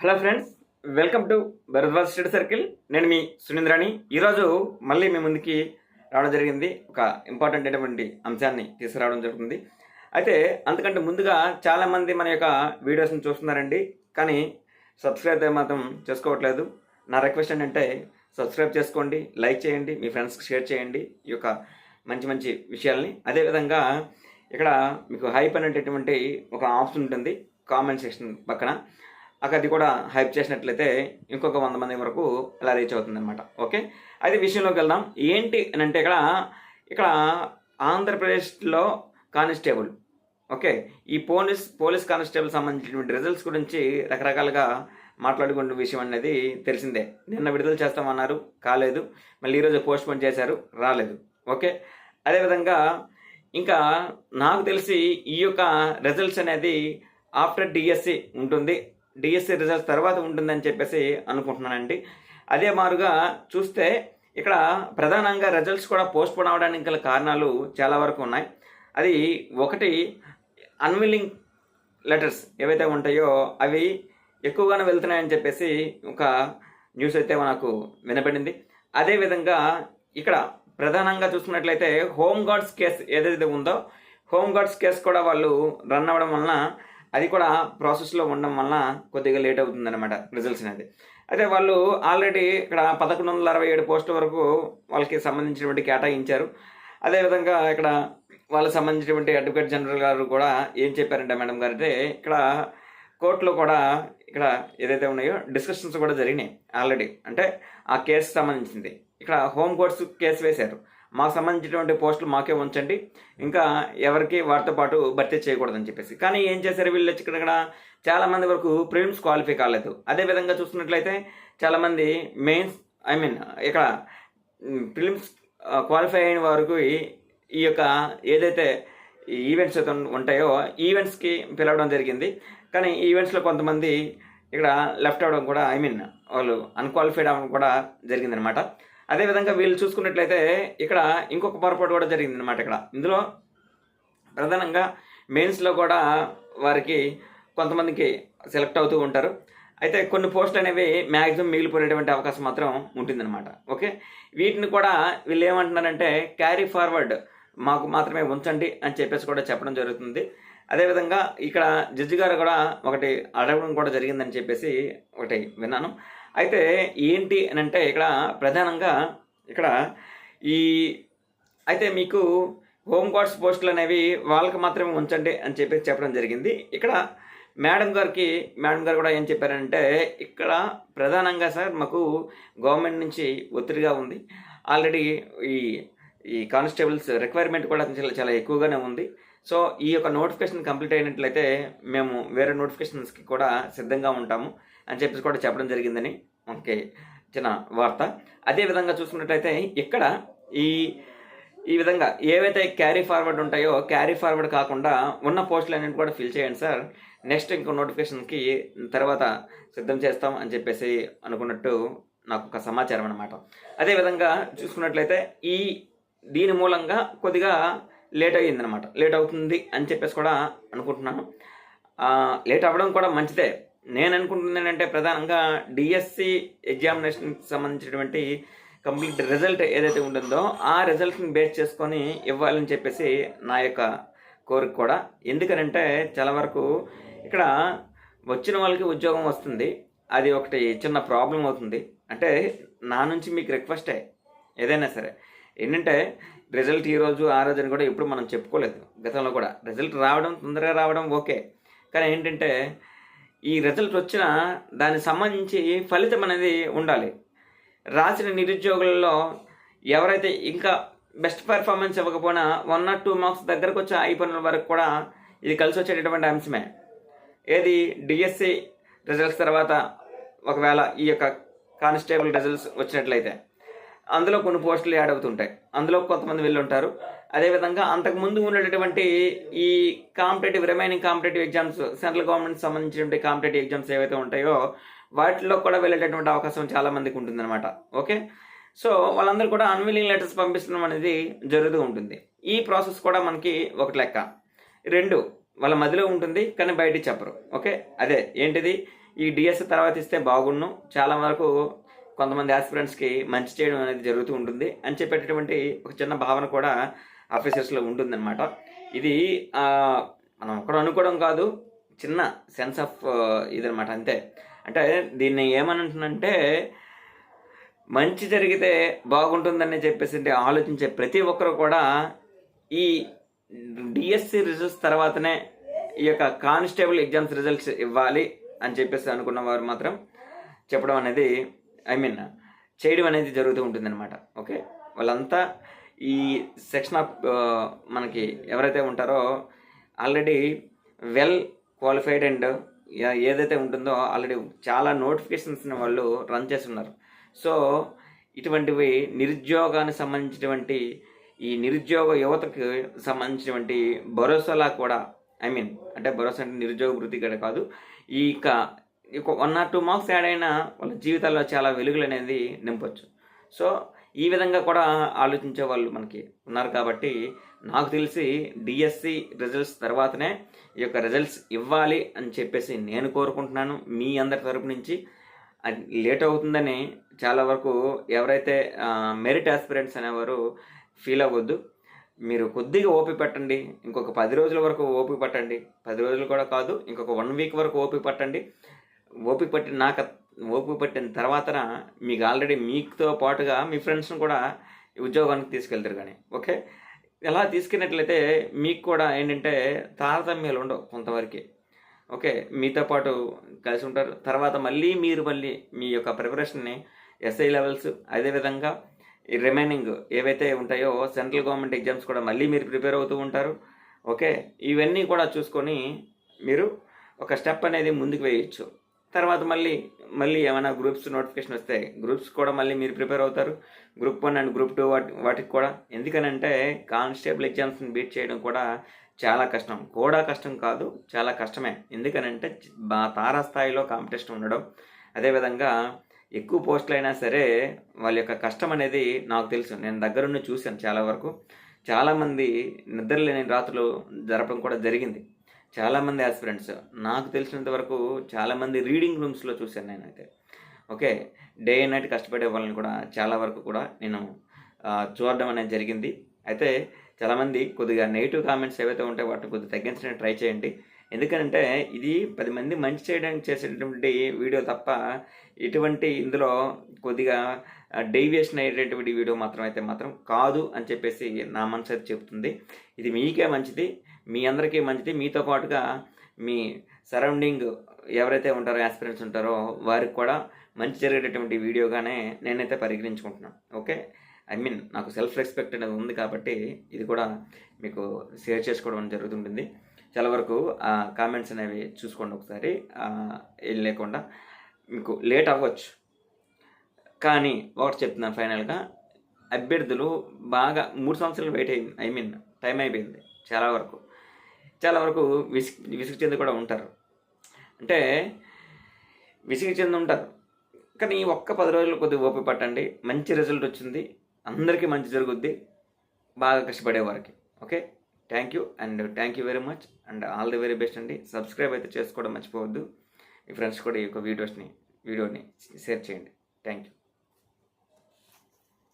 Hello friends welcome to Bharadwaj study circle. నేను మీ సునీంద్రాణి. ఈరోజు మళ్ళీ మీ ముందుకి రావడం జరిగింది. ఒక ఇంపార్టెంట్ అయినటువంటి అంశాన్ని తీసుకురావడం జరుగుతుంది. అయితే అంతకంటే ముందుగా చాలామంది మన యొక్క వీడియోస్ని చూస్తున్నారండి. కానీ సబ్స్క్రైబ్ మాత్రం చేసుకోవట్లేదు. నా రిక్వెస్ట్ ఏంటంటే సబ్స్క్రైబ్ చేసుకోండి లైక్ చేయండి మీ ఫ్రెండ్స్కి షేర్ చేయండి ఈ యొక్క మంచి మంచి విషయాల్ని. అదేవిధంగా ఇక్కడ మీకు హైప్ అనేటటువంటి ఒక ఆప్షన్ ఉంటుంది. కామెంట్ సెక్షన్ పక్కన. అక్కడ అది కూడా హైప్ చేసినట్లయితే ఇంకొక వంద మంది వరకు అలా రీచ్ అవుతుంది అనమాట ఓకే అయితే విషయంలోకి వెళ్దాం. ఏంటి అని అంటే ఇక్కడ ఇక్కడ ఆంధ్రప్రదేశ్లో కానిస్టేబుల్ ఓకే ఈ పోలీస్ పోలీస్ కానిస్టేబుల్ సంబంధించినటువంటి రిజల్ట్స్ గురించి రకరకాలుగా మాట్లాడుకున్న విషయం అనేది తెలిసిందే. నిన్న విడుదల చేస్తామన్నారు కాలేదు. మళ్ళీ ఈరోజు పోస్ట్ పోన్ చేశారు రాలేదు. ఓకే అదేవిధంగా ఇంకా నాకు తెలిసి ఈ యొక్క రిజల్ట్స్ అనేది ఆఫ్టర్ డిఎస్సి ఉంటుంది. డిఎస్సి రిజల్ట్స్ తర్వాత ఉంటుందని చెప్పేసి అనుకుంటున్నానండి. అదే మారుగా చూస్తే ఇక్కడ ప్రధానంగా రిజల్ట్స్ కూడా పోస్ట్ పోన్ అవడానికి గల కారణాలు చాలా వరకు ఉన్నాయి. అది ఒకటి అన్విల్లింగ్ లెటర్స్ ఏవైతే ఉంటాయో అవి ఎక్కువగానే వెళ్తున్నాయని చెప్పేసి ఒక న్యూస్ అయితే మనకు వినపడింది అదేవిధంగా ఇక్కడ ప్రధానంగా చూసుకున్నట్లయితే హోమ్ గార్డ్స్ కేసు ఏదైతే ఉందో హోమ్ గార్డ్స్ కేసు కూడా వాళ్ళు రన్ అవ్వడం వలన అది కూడా ప్రాసెస్లో ఉండడం వలన కొద్దిగా లేట్ అవుతుంది అనమాట రిజల్ట్స్ అనేది. అయితే వాళ్ళు ఆల్రెడీ ఇక్కడ పదకొండు వందల అరవై ఏడు పోస్టుల వరకు వాళ్ళకి సంబంధించినటువంటి కేటాయించారు. అదేవిధంగా ఇక్కడ వాళ్ళకి సంబంధించినటువంటి అడ్వకేట్ జనరల్ గారు కూడా ఏం చెప్పారంటే మేడం గారు అంటే ఇక్కడ కోర్టులో కూడా ఇక్కడ ఏదైతే ఉన్నాయో డిస్కషన్స్ కూడా జరిగినాయి ఆల్రెడీ అంటే ఆ కేసు సంబంధించింది. ఇక్కడ హోమ్ కోర్ట్స్ కేసు వేశారు. మాకు సంబంధించినటువంటి పోస్టులు మాకే ఉంచండి. ఇంకా ఎవరికి వారితో పాటు భర్తీ చేయకూడదని చెప్పేసి. కానీ ఏం చేశారు వీళ్ళు వచ్చి ఇక్కడ ఇక్కడ చాలామంది వరకు ప్రిలిమ్స్ క్వాలిఫై కాలేదు. అదేవిధంగా చూసుకున్నట్లయితే చాలామంది మెయిన్స్ ఐ మీన్ ఇక్కడ ప్రిలిమ్స్ క్వాలిఫై అయిన వరకు ఈ యొక్క ఏదైతే ఈవెంట్స్ అయితే ఉంటాయో ఈవెంట్స్కి పిలవడం జరిగింది. కానీ ఈవెంట్స్లో కొంతమంది ఇక్కడ లెఫ్ట్ అవ్వడం కూడా ఐ మీన్ వాళ్ళు అన్క్వాలిఫైడ్ అవ్వడం కూడా జరిగిందనమాట అదేవిధంగా వీళ్ళు చూసుకున్నట్లయితే ఇక్కడ ఇంకొక పొరపాటు కూడా జరిగింది అనమాట ఇక్కడ. ఇందులో ప్రధానంగా మెయిన్స్లో కూడా వారికి కొంతమందికి సెలెక్ట్ అవుతూ ఉంటారు. అయితే కొన్ని పోస్టులు అనేవి మ్యాక్సిమం మిగిలిపోయినటువంటి అవకాశం మాత్రం ఉంటుందన్నమాట. ఓకే? వీటిని కూడా వీళ్ళు ఏమంటున్నారంటే క్యారీ ఫార్వర్డ్ మాకు మాత్రమే ఉంచండి అని చెప్పేసి కూడా చెప్పడం జరుగుతుంది. అదేవిధంగా ఇక్కడ జడ్జి గారు కూడా ఒకటి అడగడం కూడా జరిగిందని చెప్పేసి ఒకటి విన్నాను. అయితే ఏంటి అని అంటే ఇక్కడ ప్రధానంగా ఇక్కడ ఈ అయితే మీకు హోమ్ గార్డ్స్ పోస్టులు అనేవి వాళ్ళకి మాత్రమే ఉంచండి అని చెప్పేసి చెప్పడం జరిగింది. ఇక్కడ మేడం గారికి మేడం గారు కూడా ఏం చెప్పారంటే ఇక్కడ ప్రధానంగా సార్ మాకు గవర్నమెంట్ నుంచి ఒత్తిడిగా ఉంది. ఆల్రెడీ ఈ ఈ కానిస్టేబుల్స్ రిక్వైర్మెంట్ కూడా చాలా చాలా ఎక్కువగానే ఉంది. సో ఈ యొక్క నోటిఫికేషన్ కంప్లీట్ అయినట్లయితే మేము వేరే నోటిఫికేషన్స్కి కూడా సిద్ధంగా ఉంటాము అని చెప్పేసి కూడా చెప్పడం జరిగిందని ఓకే చిన్న వార్త. అదేవిధంగా చూసుకున్నట్లయితే ఇక్కడ ఈ ఈ విధంగా ఏవైతే క్యారీ ఫార్వర్డ్ ఉంటాయో క్యారీ ఫార్వర్డ్ కాకుండా ఉన్న పోస్టులు అన్నింటి కూడా ఫిల్ చేయండి సార్. నెక్స్ట్ ఇంకో నోటిఫికేషన్కి తర్వాత సిద్ధం చేస్తాం అని చెప్పేసి అనుకున్నట్టు నాకు ఒక సమాచారం అనమాట అదేవిధంగా చూసుకున్నట్లయితే ఈ దీని మూలంగా కొద్దిగా లేట్ అయ్యిందనమాట. లేట్ అవుతుంది అని చెప్పేసి కూడా అనుకుంటున్నాను. లేట్ అవ్వడం కూడా మంచిదే. నేను అనుకుంటున్నానంటే ప్రధానంగా డిఎస్సి ఎగ్జామినేషన్కి సంబంధించినటువంటి కంప్లీట్ రిజల్ట్ ఏదైతే ఉంటుందో ఆ రిజల్ట్ని బేస్ చేసుకొని ఇవ్వాలని చెప్పేసి నా యొక్క కోరిక కూడా. ఎందుకనంటే చాలా వరకు ఇక్కడ వచ్చిన వాళ్ళకి ఉద్యోగం వస్తుంది. అది ఒకటి చిన్న ప్రాబ్లం అవుతుంది. అంటే నా నుంచి మీకు రిక్వెస్టే ఏదైనా సరే. ఏంటంటే రిజల్ట్ ఈ రోజు ఆ రోజు అని కూడా ఎప్పుడు మనం చెప్పుకోలేదు. గతంలో కూడా. రిజల్ట్ రావడం తొందరగా రావడం ఓకే. కానీ ఏంటంటే ఈ రిజల్ట్ వచ్చిన దానికి సంబంధించి ఫలితం అనేది ఉండాలి. రాసిన నిరుద్యోగులలో ఎవరైతే ఇంకా బెస్ట్ పెర్ఫార్మెన్స్ ఇవ్వకపోయినా వన్ ఆర్ టూ మార్క్స్ దగ్గరకు వచ్చి అయిపోయిన వరకు కూడా ఇది కలిసి వచ్చేటటువంటి అంశమే. ఏది? డిఎస్సి రిజల్ట్స్ తర్వాత ఒకవేళ ఈ యొక్క కానిస్టేబుల్ రిజల్ట్స్ వచ్చినట్లయితే. అందులో కొన్ని పోస్టులు యాడ్ అవుతుంటాయి. అందులో కొంతమంది వెళ్ళుంటారు. అదేవిధంగా అంతకుముందు ఉన్నటువంటి ఈ competitive remaining competitive exams central government సంబంధించినటువంటి కాంపిటేటివ్ ఎగ్జామ్స్ ఏవైతే ఉంటాయో వాటిలో కూడా వెళ్ళేటటువంటి అవకాశం చాలామందికి ఉంటుందన్నమాట. ఓకే? సో వాళ్ళందరూ కూడా అన్విలింగ్ లెటర్స్ పంపిస్తున్నాం అనేది జరుగుతూ ఉంటుంది. ఈ ప్రాసెస్ కూడా మనకి ఒక లెక్క. రెండు వాళ్ళ మధ్యలో ఉంటుంది కానీ బయటికి చెప్పరు. ఓకే? అదే ఏంటిది? ఈ డిఎస్సి తర్వాత ఇస్తే బాగుండు. చాలా వరకు కొంతమంది ఆస్పిరెంట్స్కి మంచి చేయడం అనేది జరుగుతూ ఉంటుంది. అని చెప్పేటటువంటి ఒక చిన్న భావన కూడా ఆఫీసర్స్లో ఉంటుందన్నమాట. ఇది మనం ఒకడు అనుకోవడం కాదు చిన్న సెన్స్ ఆఫ్ ఇదనమాట అంతే. అంటే దీన్ని ఏమనంటున్నంటే మంచి జరిగితే బాగుంటుందని చెప్పేసి అంటే ఆలోచించే ప్రతి ఒక్కరు కూడా ఈ డిఎస్సి రిజల్ట్స్ తర్వాతనే ఈ యొక్క కానిస్టేబుల్ ఎగ్జామ్స్ రిజల్ట్స్ ఇవ్వాలి అని చెప్పేసి అనుకున్న వారు మాత్రం చెప్పడం అనేది ఐ మీన్ చేయడం అనేది జరుగుతూ ఉంటుందన్నమాట. ఓకే వాళ్ళంతా ఈ సెక్షన్ ఆఫ్ మనకి ఎవరైతే ఉంటారో ఆల్రెడీ వెల్ క్వాలిఫైడ్ అండ్ ఏదైతే ఉంటుందో ఆల్రెడీ చాలా నోటిఫికేషన్స్ని వాళ్ళు రన్ చేస్తున్నారు. సో ఇటువంటివి నిరుద్యోగానికి సంబంధించినటువంటి ఈ నిరుద్యోగ యువతకు సంబంధించినటువంటి భరోసాలా కూడా ఐ మీన్ అంటే భరోసా అంటే నిరుద్యోగ వృత్తి కూడా కాదు ఈ one or two marks add అయినా వాళ్ళ జీవితాల్లో చాలా వెలుగులు అనేది నింపొచ్చు. సో ఈ విధంగా కూడా ఆలోచించే వాళ్ళు మనకి ఉన్నారు కాబట్టి నాకు తెలిసి డిఎస్సి రిజల్ట్స్ తర్వాతనే ఈ యొక్క రిజల్ట్స్ ఇవ్వాలి అని చెప్పేసి నేను కోరుకుంటున్నాను. మీ అందరి తరపు నుంచి అది లేట్ అవుతుందని చాలా వరకు ఎవరైతే మెరిట్ ఆస్పిరెంట్స్ అనేవారు ఫీల్ అవ్వద్దు. మీరు కొద్దిగా ఓపిక పట్టండి. ఇంకొక పది రోజుల వరకు ఓపిక పట్టండి. పది రోజులు కూడా కాదు ఇంకొక వన్ వీక్ వరకు ఓపిక పట్టండి. ఓపిక పట్టిన నాక ఓపిక పట్టిన తర్వాత మీకు ఆల్రెడీ మీతో పాటుగా మీ ఫ్రెండ్స్ని కూడా ఉద్యోగానికి తీసుకెళ్తారు కానీ ఓకే? ఎలా తీసుకెళ్ళినట్లయితే మీకు కూడా ఏంటంటే తారతమ్యాలు ఉండవు కొంతవరకు ఓకే? మీతో పాటు కలిసి ఉంటారు. తర్వాత మళ్ళీ మీరు మళ్ళీ మీ యొక్క ప్రిపరేషన్ని ఎస్ఐ లెవెల్స్ అదేవిధంగా రిమైనింగ్ ఏవైతే ఉంటాయో సెంట్రల్ గవర్నమెంట్ ఎగ్జామ్స్ కూడా మళ్ళీ మీరు ప్రిపేర్ అవుతూ ఉంటారు ఓకే? ఇవన్నీ కూడా చూసుకొని మీరు ఒక స్టెప్ అనేది ముందుకు వేయచ్చు. తర్వాత మళ్ళీ మళ్ళీ ఏమైనా గ్రూప్స్ నోటిఫికేషన్ వస్తాయి గ్రూప్స్ కూడా మళ్ళీ మీరు ప్రిపేర్ అవుతారు. Group one and group two వాటి వాటికి కూడా. ఎందుకనంటే కానిస్టేబుల్ ఎగ్జామ్స్ని బీట్ చేయడం కూడా చాలా కష్టం. కూడా కష్టం కాదు చాలా కష్టమే. ఎందుకనంటే మా తారాస్థాయిలో కాంపిటీషన్ ఉండడం. అదేవిధంగా ఎక్కువ పోస్టులు అయినా సరే వాళ్ళ యొక్క కష్టం అనేది నాకు తెలుసు. నేను దగ్గరుండి చూశాను చాలా వరకు. చాలామంది నిద్రలేని రాత్రులు జరపడం కూడా జరిగింది. చాలామంది ఆస్పిరెంట్స్ నాకు తెలిసినంత వరకు చాలామంది రీడింగ్ రూమ్స్లో చూశాను నేనైతే. ఓకే డే అండ్ నైట్ కష్టపడే వాళ్ళని కూడా చాలా వరకు కూడా నేను చూడడం అనేది జరిగింది. అయితే చాలామంది కొద్దిగా నెగిటివ్ కామెంట్స్ ఏవైతే ఉంటాయో వాటిని కొద్దిగా తగ్గించడానికి ట్రై చేయండి. ఎందుకంటే ఇది పది మంది మంచి చేయడానికి చేసేటటువంటి వీడియో తప్ప ఇటువంటి ఇందులో కొద్దిగా డైవియేషన్ అయ్యేటటువంటి వీడియో మాత్రం అయితే మాత్రం కాదు అని చెప్పేసి నా మనసు అయితే చెప్తుంది ఇది మీకే మంచిది. మీ అందరికీ మంచిది. మీతో పాటుగా మీ సరౌండింగ్ ఎవరైతే ఉంటారో ఆస్పిరెంట్స్ ఉంటారో వారికి కూడా మంచి జరిగేటటువంటి వీడియోగానే నేనైతే పరిగణించుకుంటున్నాను ఓకే? ఐ మీన్ నాకు సెల్ఫ్ రెస్పెక్ట్ అనేది ఉంది కాబట్టి ఇది కూడా మీకు షేర్ చేసుకోవడం జరుగుతుంటుంది. చాలా వరకు ఆ కామెంట్స్ అనేవి చూసుకోండి ఒకసారి. ఏం లేకుండా మీకు లేట్ అవ్వచ్చు. కానీ ఒకటి చెప్తున్నాను ఫైనల్గా అభ్యర్థులు బాగా మూడు సంవత్సరాలు వెయిట్ అయింది. ఐ మీన్ టైం అయిపోయింది చాలా వరకు. చాలా వరకు విసిగి విసుగు చెంది కూడా ఉంటారు. అంటే విసిగి చెంది ఉంటారు. కానీ ఈ ఒక్క పది రోజులు కొద్దిగా ఓపిక పట్టండి. మంచి రిజల్ట్ వచ్చింది. అందరికీ మంచి జరుగుద్ది. బాగా కష్టపడే వారికి. Okay? Thank you and thank you very much and all the very best అండి. సబ్స్క్రైబ్ అయితే చేసుకోవడం మర్చిపోవద్దు. మీ ఫ్రెండ్స్ కూడా ఈ యొక్క వీడియోస్ని వీడియోని షేర్ చేయండి. Thank you